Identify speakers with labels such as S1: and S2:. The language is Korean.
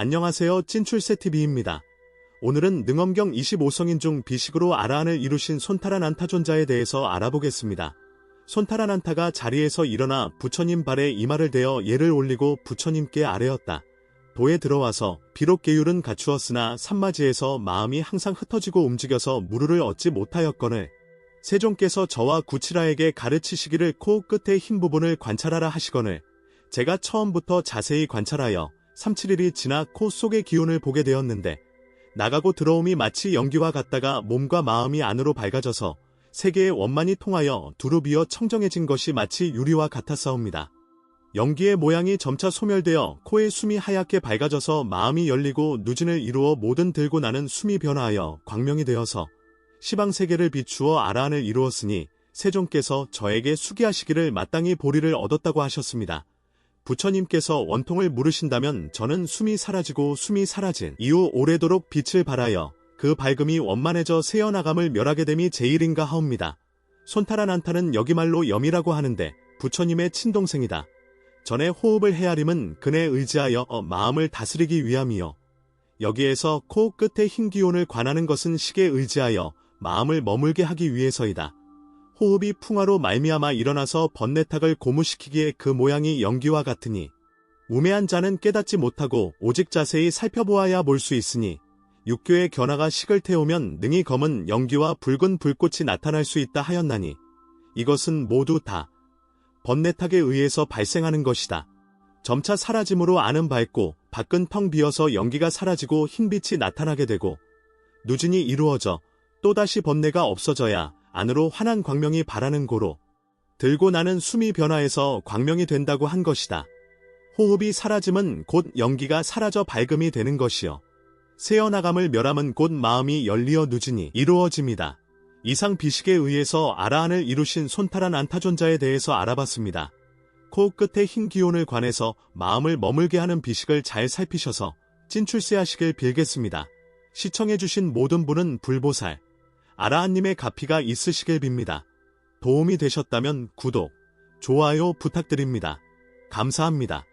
S1: 안녕하세요. 찐출세TV입니다. 오늘은 능엄경 25성인 중 비식으로 아라한을 이루신 손타란 안타존자에 대해서 알아보겠습니다. 손타란 안타가 자리에서 일어나 부처님 발에 이마를 대어 예를 올리고 부처님께 아뢰었다. 도에 들어와서 비록 계율은 갖추었으나 산마지에서 마음이 항상 흩어지고 움직여서 무르를 얻지 못하였거늘 세종께서 저와 구치라에게 가르치시기를 코 끝의 흰 부분을 관찰하라 하시거늘 제가 처음부터 자세히 관찰하여 3-7일이 지나 코 속의 기운을 보게 되었는데 나가고 들어옴이 마치 연기와 같다가 몸과 마음이 안으로 밝아져서 세계의 원만이 통하여 두루 비어 청정해진 것이 마치 유리와 같았사옵니다. 연기의 모양이 점차 소멸되어 코의 숨이 하얗게 밝아져서 마음이 열리고 누진을 이루어 모든 들고 나는 숨이 변화하여 광명이 되어서 시방세계를 비추어 아라한을 이루었으니 세종께서 저에게 수기하시기를 마땅히 보리를 얻었다고 하셨습니다. 부처님께서 원통을 물으신다면 저는 숨이 사라지고 숨이 사라진 이후 오래도록 빛을 발하여 그 밝음이 원만해져 새어나감을 멸하게 됨이 제일인가 하옵니다. 손타란 안타는 여기말로 염이라고 하는데 부처님의 친동생이다. 전에 호흡을 헤아림은 그네 의지하여 어, 마음을 다스리기 위함이요. 여기에서 코 끝에 흰 기운을 관하는 것은 식에 의지하여 마음을 머물게 하기 위해서이다. 호흡이 풍화로 말미암아 일어나서 번뇌탁을 고무시키기에 그 모양이 연기와 같으니 우매한 자는 깨닫지 못하고 오직 자세히 살펴보아야 볼 수 있으니 육교의 견화가 식을 태우면 능히 검은 연기와 붉은 불꽃이 나타날 수 있다 하였나니 이것은 모두 다 번뇌탁에 의해서 발생하는 것이다. 점차 사라짐으로 안은 밝고 밖은 텅 비어서 연기가 사라지고 흰빛이 나타나게 되고 누진이 이루어져 또다시 번뇌가 없어져야 안으로 환한 광명이 바라는 고로 들고 나는 숨이 변화해서 광명이 된다고 한 것이다. 호흡이 사라짐은 곧 연기가 사라져 밝음이 되는 것이요. 새어나감을 멸함은 곧 마음이 열리어 누진이 이루어집니다. 이상 비식에 의해서 아라한을 이루신 손타란 안타존자에 대해서 알아봤습니다. 코 끝에 흰 기운을 관해서 마음을 머물게 하는 비식을 잘 살피셔서 찐출세하시길 빌겠습니다. 시청해주신 모든 분은 불보살, 아라한님의 가피가 있으시길 빕니다. 도움이 되셨다면 구독, 좋아요 부탁드립니다. 감사합니다.